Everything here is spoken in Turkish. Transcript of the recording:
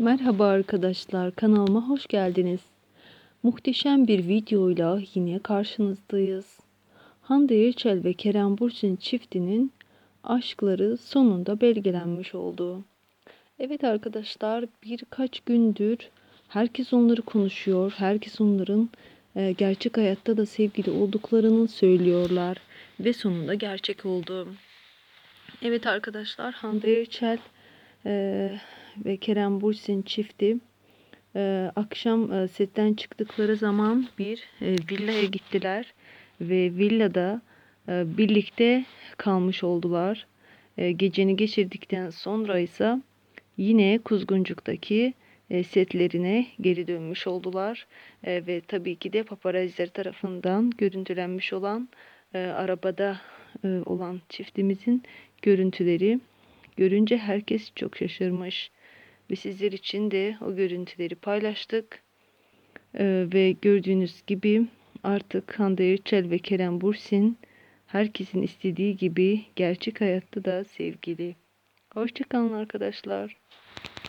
Merhaba arkadaşlar, kanalıma hoş geldiniz. Muhteşem bir videoyla yine karşınızdayız. Hande Erçel ve Kerem Bürsin çiftinin aşkları sonunda belgelenmiş oldu. Evet arkadaşlar, birkaç gündür herkes onları konuşuyor. Herkes onların e, gerçek hayatta da sevgili olduklarını söylüyorlar ve sonunda gerçek oldu. Evet arkadaşlar, Hande Erçel e, ve Kerem Bürsin çifti. E, akşam e, setten çıktıkları zaman bir e, villaya gittiler ve villada e, birlikte kalmış oldular. E, geceni geçirdikten sonra ise yine Kuzguncuk'taki e, setlerine geri dönmüş oldular. E, ve tabii ki de paparazziler tarafından görüntülenmiş olan e, arabada e, olan çiftimizin görüntüleri görünce herkes çok şaşırmış ve sizler için de o görüntüleri paylaştık. Ee, ve gördüğünüz gibi artık Hande Erçel ve Kerem Bursin herkesin istediği gibi gerçek hayatta da sevgili. Hoşçakalın arkadaşlar.